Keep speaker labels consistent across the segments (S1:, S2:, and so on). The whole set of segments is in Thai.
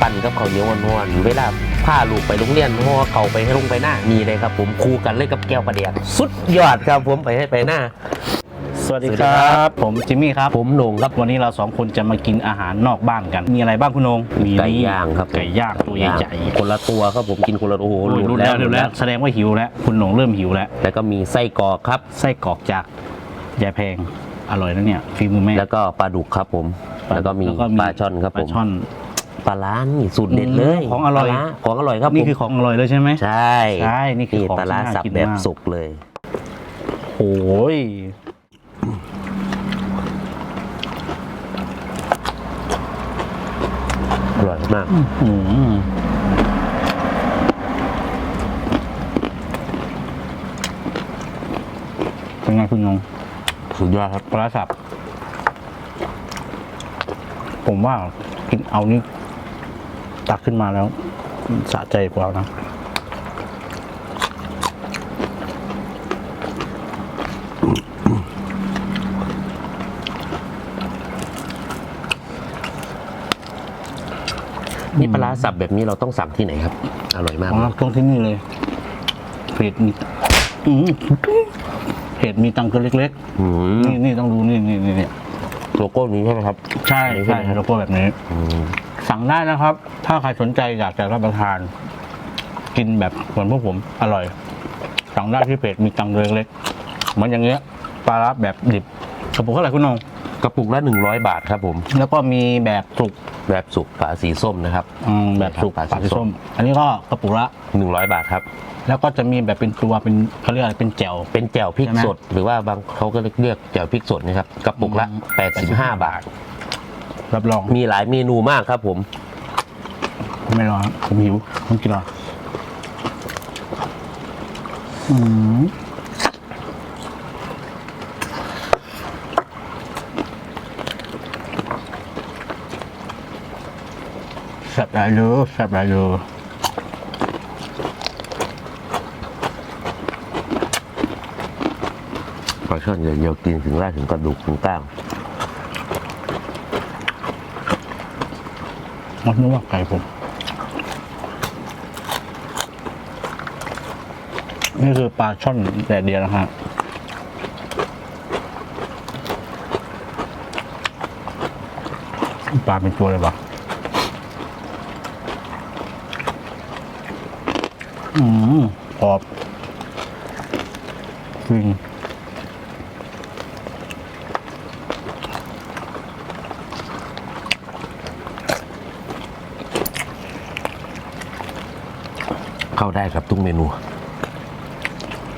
S1: ปั่นกับข้าวเหนียวหวานๆเวลาพาลูกไปโรงเรียนห่อเขาไปให้ลงไปหน้านี่เลยครับ ผมคู่กันเลยกับแก้วประเดียกสุดยอดครับผมไปให้ไปหน้า
S2: สวัสดี
S1: สวัส
S2: ค
S1: ดี
S2: ร
S1: ครัั
S2: บ ผมจิมมี่ครับ
S1: ผมโหนงครับ
S2: วันนี้เราสองคนจะมากินอาหารนอกบ้านกัน มีอะไรบ้างคุณนงมี
S1: ไก่
S2: นี่
S1: ย่างครับผม
S2: ไก่ย่างตัวใหญ่
S1: คนละตัวครับผมกินคนละโอ้โห
S2: ๆโอ้ยรู้แล้วรู้แล้ว แสดงว่าหิวแล้ว คุณหนงเริ่มหิวแล้ว
S1: แล้วก็มีไส้กรอกครับ
S2: ไส้กรอกจากยายแพง อร่อยนะเนี่ยฝีมือแม่
S1: แล้วก็ปลาดุกครับผม แล้วก็มีปลาช่อนครับ
S2: ป
S1: ผ
S2: ลามช่อน
S1: ปลาล้านี่สูตรเด็ดเลย
S2: อืมของอร่อย
S1: ปลาาของอร่อยครับ
S2: นี่
S1: ผม
S2: คือของอร่อยเลยใช่ไหม
S1: ใช่
S2: ใช่นี่คือของ
S1: ปลาล้า
S2: ที่น่า
S1: สับ
S2: กิน
S1: แบบ
S2: มาก
S1: สุกเลย
S2: โอ้ย
S1: อร่อยมาก
S2: อืมเป็นไงคุณนง
S1: สุดยอดครับ
S2: ปลาสับ ผมว่ากินเอานี่ตักขึ้นมาแล้วสะใจกว่านะ
S1: นี่ปลาร้าสับแบบนี้เราต้องสั่งที่ไหนครับ อร่อยมาก
S2: อ๋อต้องที่นี่เลยเผ็ดมีอืมเผ็ดมีตังค์ตัวเล็ก
S1: อื
S2: ๆ
S1: ม
S2: นี่นี่ต้องดูนี่นี่นี่นี่
S1: โลโก้นี้ใช่ไหมครับ
S2: ใช่
S1: นี่
S2: ใช่
S1: ไหม
S2: แล้วก็แบบนี้
S1: อืม
S2: สั่งได้นะครับ ถ้าใครสนใจอยากจะรับประทาน กินแบบเหมือนพวกผมอร่อย สั่งได้ที่เพจมีตังค์เล็กๆเหมือนอย่างเงี้ยปลาร้าแบบดิบกระปุกเท่าไหร่คุณนง
S1: กระปุกละ100 บาทครับผม
S2: แล้วก็มีแบบสุก
S1: แบบสุกฝาสีส้มนะครับ
S2: อืมแบบสุก
S1: ครับ
S2: ปลาสีส้ม อันนี้ก็กระปุกละ
S1: 100 บาทครับ
S2: แล้วก็จะมีแบบเป็นตัวเป็นเขาเรียกอะไรเป็นแจ่ว
S1: เป็นแจ่วพริก
S2: ใช่ไหม
S1: สด หรือว่าบางเขาก็เรียกแจ่วพริกสดนะครับกระปุกละ
S2: อืม
S1: 85 บาท
S2: รับรอง
S1: มีหลายเมนูมากครับผม
S2: ไม่รอครับผมหิวผมกินรออืม แซ่บหลายเลยแซ่บหลายเลย
S1: ปลาช่อนเดี๋ยวๆกินถึงแรกถึงกระดูกถึงกล้าง
S2: มันนึกว่าไก่ผมนี่คือปลาช่อนแดดเดียวนะฮะปลาเป็นตัวเลยปะ อืมกรอบจริง
S1: เข้าได้กับทุกเมนู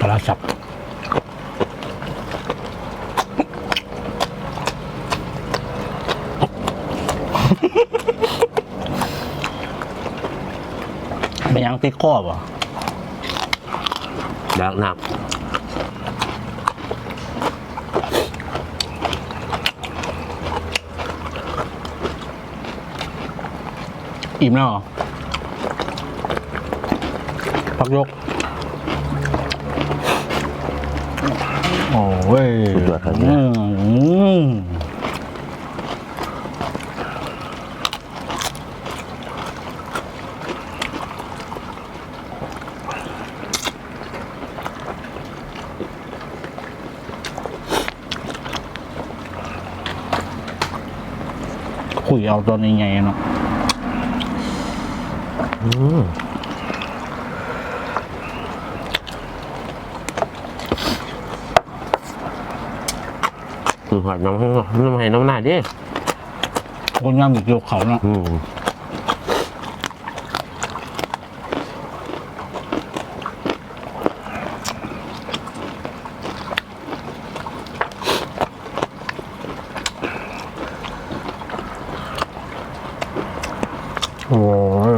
S2: ปลาสับเป็นยังติดข้อป่ะ
S1: แล้วหนัก
S2: อิ่มแล้วเหรอ พักยก โอ้ย
S1: สุดยอดครับ
S2: อืม คุยเอาตอนยังไงเนาะ
S1: อืมคือหอดน้ำให้น้ำให้น้ำหน้าดิ
S2: คนงามอยู่เกี่ยวเขาเนาะ
S1: อืมโอ้ย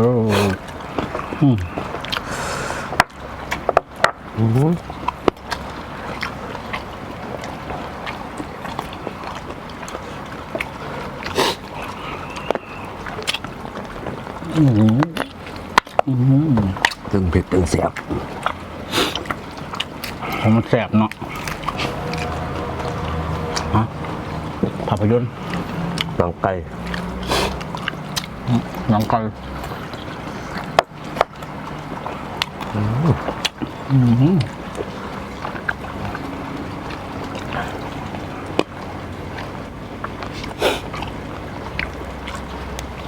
S2: อืม
S1: อืม
S2: อืมอืม
S1: ตึงเผ็ดตึงเสียบ
S2: ของมันแสบเนาะฮะภาพยนตร์
S1: หนังไก่
S2: หนังไก่อืม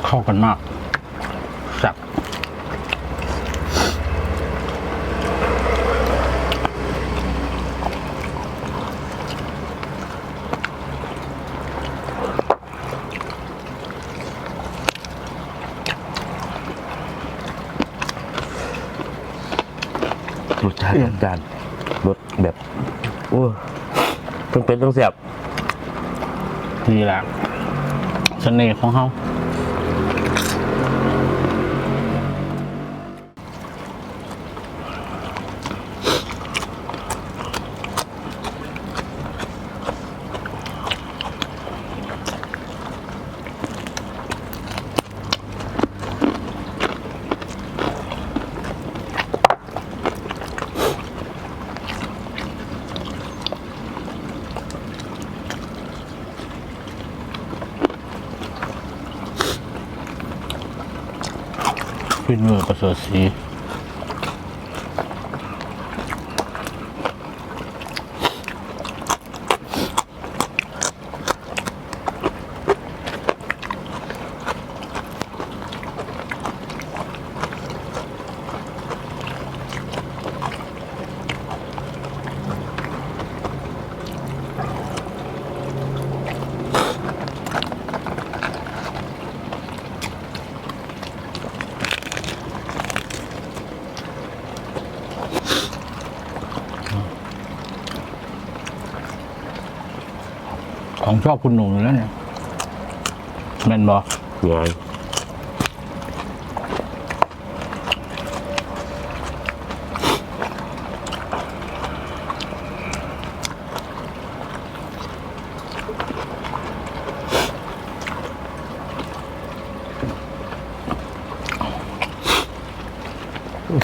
S2: เข้ากันมาก
S1: รสชาติจัดจ้านรสแบบโอ้เพิ่งเป็นต้องเสียบ
S2: นี่แหละเสน่ห์ของเขา ขึ้นเมือประเสริฐ ของชอบคุณหนูอยู่แล้วเนี่ยแม่นบอก
S1: ไง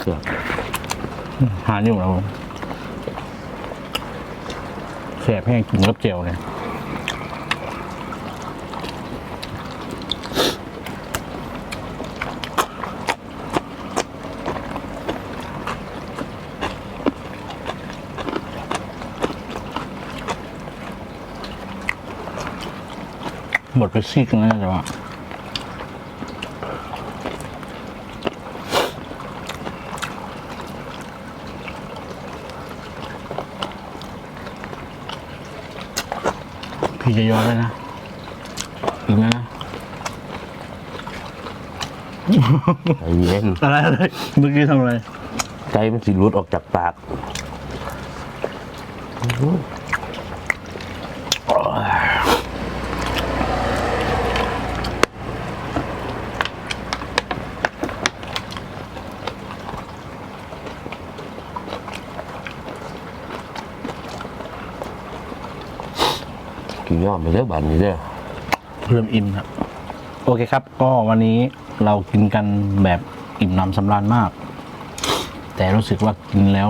S1: เสียบ
S2: หาอยู่แล้วผมแสบแห้งกินกับเจียวเนี่ย หมดไปซีกแล้วนะแต่ว่าพี่จะย้อนเลยนะอีกแล้วนะ
S1: ใจเย็น
S2: อะไรอะไรเมื่อกี้ทำอะไร
S1: ใจมันสิรุดออกจากปาก กินยอดไปเรื่อยบานนี้เด้อ
S2: เริ่มอิ่มครับโอเคครับ ก็วันนี้เรากินกันแบบอิ่มหนำสำราญมาก แต่รู้สึกว่ากินแล้ว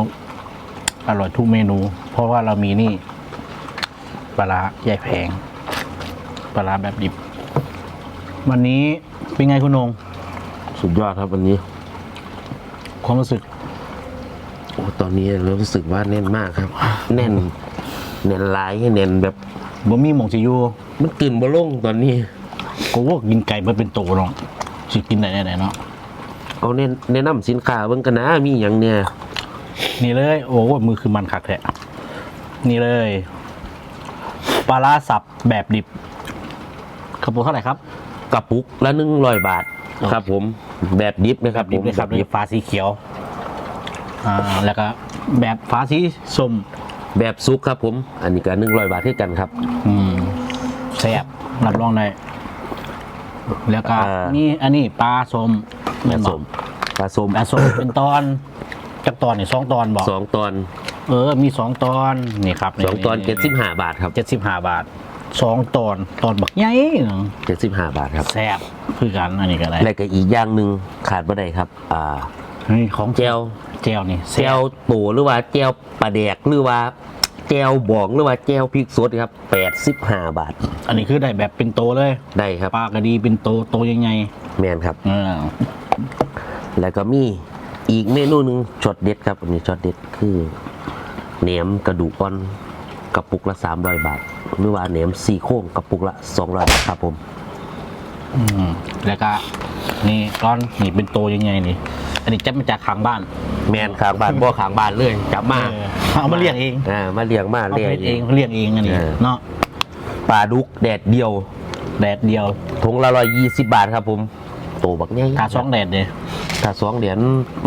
S2: อร่อยทุกเมนู เพราะว่าเรามีนี่ปลาร้าใหญ่แพงปลาร้าแบบดิบ วันนี้เป็นไงคุณนง
S1: สุดยอดครับวันนี้
S2: ความรู้สึก
S1: โอ้ตอนนี้รู้สึกว่าแน่นมากครับ แน่นแน่นหลายแน่นแบบ
S2: บ่มีหมองจิอยู
S1: มันกลืนบ่ลงตอนนี้
S2: ก็ว่ากินไก่มาเป็นโตเนาะสิกินได้ไหนๆเนาะ
S1: เอาแนะแนะนำสินค้าเบิ่งกันนะมีอย่างเนี่ย
S2: นี่เลย โอ้มือคือมันคักแท้นี่เลยปลาร้าสับแบบดิบกระปุกเท่าไหร่ครับ
S1: กระปุกละหนึ่งร้อยบาทครับ ผมแบบดิบนะค
S2: แบ
S1: รับบ
S2: ดิบเลยครับ
S1: แบบ
S2: นี่ฟ้าสีเขียว อ่าแล้วก็แบบฟ้าสีส้ม
S1: แบบซุกครับผม อันนี้ก็หนึ่งร้อยบาทเท่ากันครับ
S2: อืมแซ่บรับรองได้แล้วก็
S1: อ่า
S2: นี่อันนี้ปลาส้ม
S1: ปลาส้มปลาส้ม
S2: ปลาส้มเป็นตอนจักตอนนี่สองตอนบอก
S1: สองตอน
S2: เออ มีสองตอนนี่ครับ
S1: สองตอนเจ็ดสิบห้าบาทครับ
S2: เจ็ดสิบห้าบาทสองตอนตอนบักใหญ่เนาะ
S1: เจ็ดสิบห้าบาทครับ
S2: แซ่บคือกันอันนี้ก็ได้
S1: และก็อีกอย่างหนึ่งขาดไม่ได้ครับ อ่า
S2: นี่ของ
S1: แจว
S2: แจวนี่
S1: แจวตูหรือว่าแจวปลาแดกหรือว่า แจวบองหรือว่าแจวพริกสดครับแปดสิบห้าบาท
S2: อันนี้คือได้แบบเป็นโตเลย
S1: ได้ครับ
S2: ปลากระดีเป็นโตโตยังไง
S1: แมนครับ
S2: อ่า
S1: แล้วก็มีอีกเมนูหนึ่งช็อตเด็ดครับอันนี้ช็อตเด็ดคือแหนมกระดูกอ่อนกระปุกละ 300 บาทหรือว่าแหนมสี่โครงกระปุกละ 200บาทครับผม
S2: อืมแล้วก็นี่ก้อนนี่เป็นโตยังไงนี่ อันนี้จับมาจากข้างบ้าน
S1: แมนข้างบ้านบ่ข้างบ้านเลยจับมา
S2: เออเอามาเลี้ยงเอง
S1: อ่ามาเลี้ยงมา
S2: เอา
S1: เลี้ยง
S2: เพชรเองเขาเลี้ยงเองอันนี้
S1: เออ
S2: เนาะ
S1: ปลาดุกแดดเดียว
S2: แดดเดียว
S1: ถุงละ120บาทครับผมโตบักใหญ่
S2: กาซองแดดเดีย
S1: ถ้าสองเหรียญ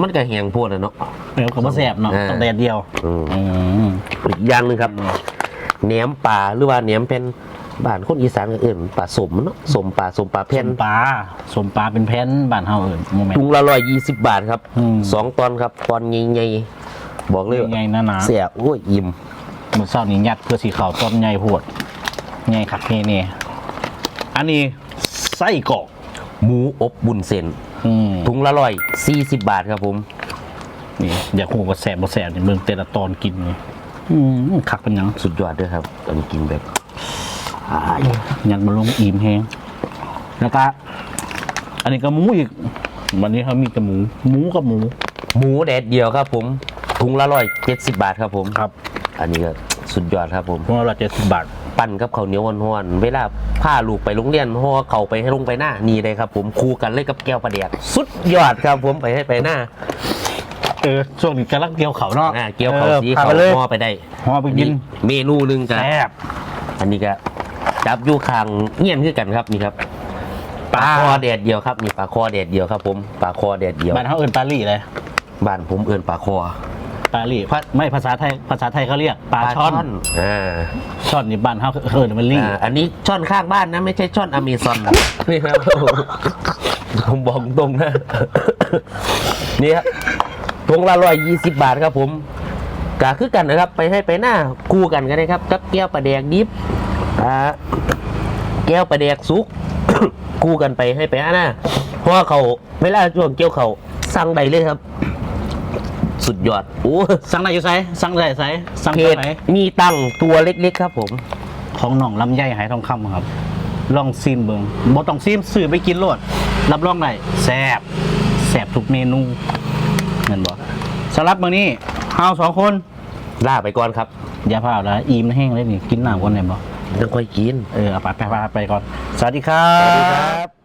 S1: มันก็แหงโพดอะเนาะ
S2: เดี๋ยวกับว่าแสบเนาะ
S1: เออ
S2: ต้องแดดเดียว
S1: อืม
S2: อืม
S1: อีกอย่างหนึงครับแหนมป่าหรือว่าแหนมเป็น บ้านคนอีสานก็เอื่นป่าสมเนาะสมป่าสมป่า
S2: ส
S1: เพ่น
S2: มปลาสมปลาเป็นแผ่นบ้านเฮาเอิ้นโมเมน
S1: ถุ
S2: ต์
S1: งละร้อยยี่สิบบาทครับ
S2: อืม
S1: สองตอนครับตอนใหญ่ๆบอกเลยว่า
S2: ใหญ่ๆหนา
S1: เสียโอ้ยอิ่ม
S2: ๆมื้อเช้านี้ยัดเพื่อสีขาวต้นใหญ่โพดใหญ่คักเฮเนี่ยอันนี้ไส้กรอก
S1: หมูอบบุญเส้น
S2: อืม
S1: ถุงละร้อยสี่สิบบาทครับผม
S2: นี่อย่าคูว่าแสบบ่แสบนี่เบิ่งแต่ละตอนกินนี่อืมคักเป็นหยัง
S1: สุดยอดด้วยครับตอนกินแบบ
S2: ยันมาลงอิ่มแฮงแล้วก็อันนี้ก็หมูอีก วันนี้เขามีแต่หมู หมูกับหมู
S1: หมูแดดเดียวครับผมถุงละร้อยเจ็ดสิบบาทครับผม
S2: ครับ
S1: อันนี้ก็สุดยอดครับผม
S2: พวกเราเจ็ดสิบบาท
S1: ปั้นกับข้าวเหนียวห้อนๆเวลาพาลูกไปโรงเรียนห่อเขาไปให้ลงไปหน้านี่เลยครับ ผมคู่กันเลยกับแก้วปลาแดกสุดยอดครับผมไปให้ไปหน้า
S2: เออช่วงนี้กำลังเกี่ยวเขาเนาะ
S1: อ่าเกี่ยวเขา
S2: ออ
S1: สี
S2: พา
S1: เขา
S2: ไปเลย
S1: ห่อไปได้
S2: ห่อไปกิน
S1: เมนูหนึงจ้ะ
S2: แซ่บ
S1: อันนี้ก็ จับอยู่ข้างเงี้ยนคือกันครับนี่ครับปลาคอแดดเดียวครับนี่ปลาคอแดดเดียวครับ ผมปลาคอแดดเดียว
S2: บ้านเขาเอินปลาลี่เลย
S1: บ้านผมเอื่นปลาคอ
S2: ปลาลี่ไม่ภาษาไทยภาษาไทยเขาเรียกปลาช่อน
S1: อ่า
S2: ช่อนนี่บ้านเขาเอินมันลี่
S1: อ่าอันนี้ช่อนข้างบ้านนะไม่ใช่ช่อนอเมซอนนี่ครับผมบอกตรงนะนี่ครับทงละร้อยยี่สิบบาทครับผมกาคือกันนะครับ ไปให้ไปหน้าคู่กันกันนะครับกับแก้วปลาแดกดิบ อ่าแก้วปลาแดกสุกคู่กันไปให้ไปหน้าเพราะว่าเขาเวลาช่วงเกี่ยวเขาสั่งใดเลยครับ สุดยอดโอ้
S2: สั่งได้อยู่ไสสั่งได้ไสสั่ง
S1: เพ
S2: ตัว
S1: จ
S2: ไหน
S1: มีตั้งตัวเล็กๆครับผม
S2: ของหน่องลำไยหายทองคำครับ ลองซิมเบิงบ่ต้องซิมซื้อไปกินโลด รับรองได้แซ่บแซ่บทุกเมนูเงินบ่สำหรับมื้อนี้เฮาสองคน
S1: ล่าไปก่อนครับ
S2: อย่าพลาดนะอิ่มแห้งเลยนี่ กินน้ำก่อนได้บ่
S1: ต้องค่อยกิน
S2: เออเอาไปไปไปก่อน สวัสดีครั
S1: สวัสดีครับ